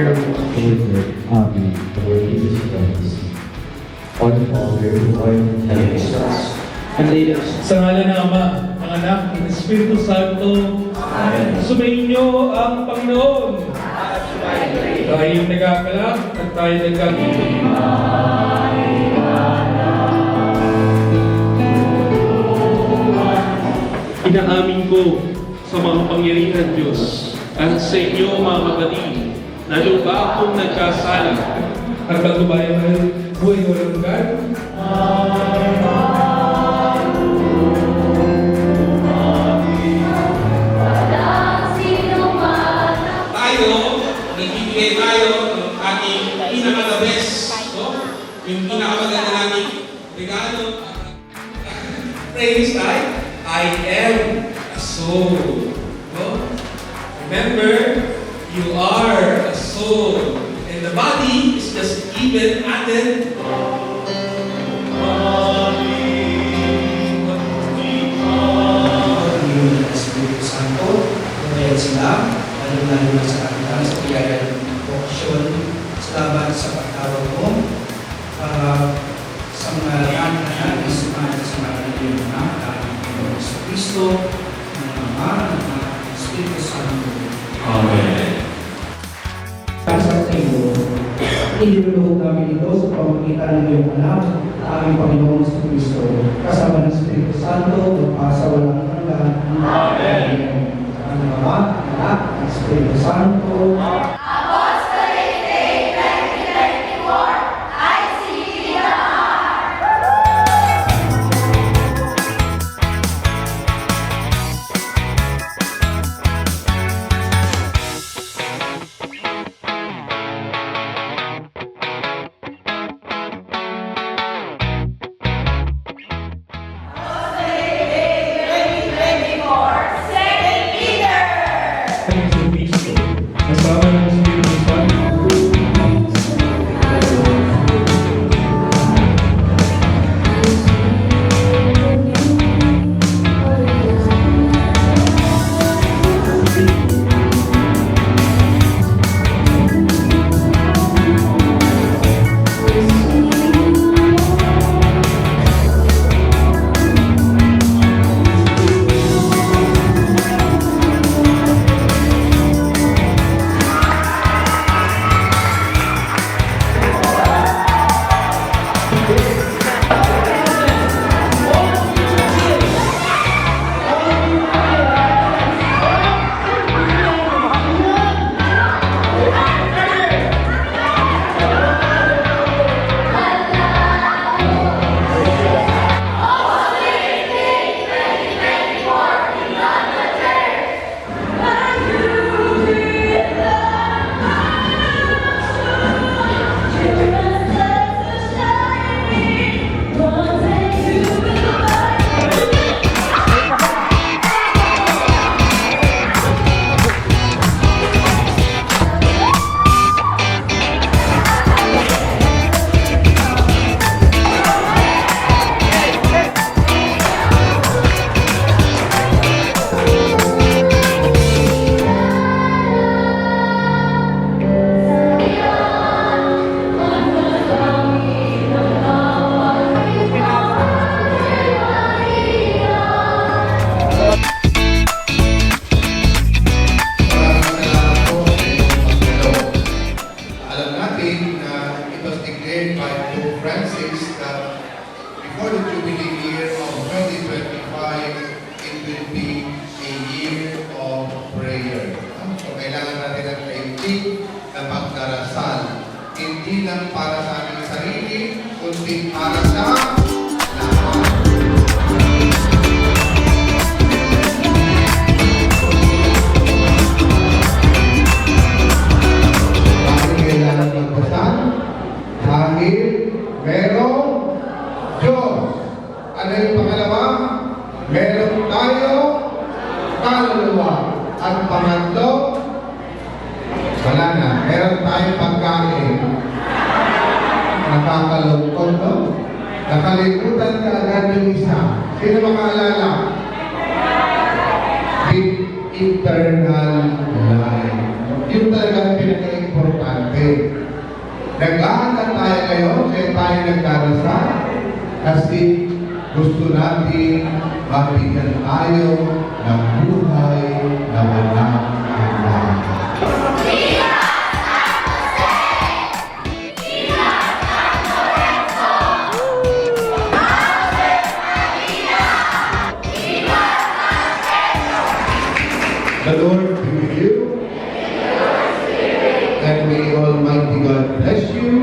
We Amen. Lord Jesus Christ, on the Father, who art in heaven, And leaders, Sa ngala ng Ama, ng Anak, ng Espiritu Santo, sumainyo ang Panginoon. Tayo nagkakalak at tayo nagkakibig. Inaamin ko sa mga pangyarihan Diyos at sa inyo mga kapatid na lupa akong nagkasala at magbabayan ng buhay walang hanggan tayo, nagbibigay tayo ng ating pinaka-the best, no? Yung pinakamaganda nating regalo. Praise God, I am a soul. No? Remember, you are soul. And the body is just given, added. Panginoon iniluluhog namin ito sa pamamagitan ng iyong anak, aming Panginoon sa Kristo, kasama ng Espiritu Santo, magpasa walang hanggan. Amen. Kanyang Ama, Anak, at Espiritu Santo. Kanyang Hindi lang para sa ating sarili, kundi para sa? Dahil merong Diyos. Ano yung pangalawa? Nakalimutan ka agad yung isa. Sino makaalala? Deep internal life. Yun talaga pinaka-importante. Nag-ahanap tayo ngayon, kaya tayo nagdarasal. Kasi gusto natin mabigyan tayo ng buhay na walang bless you.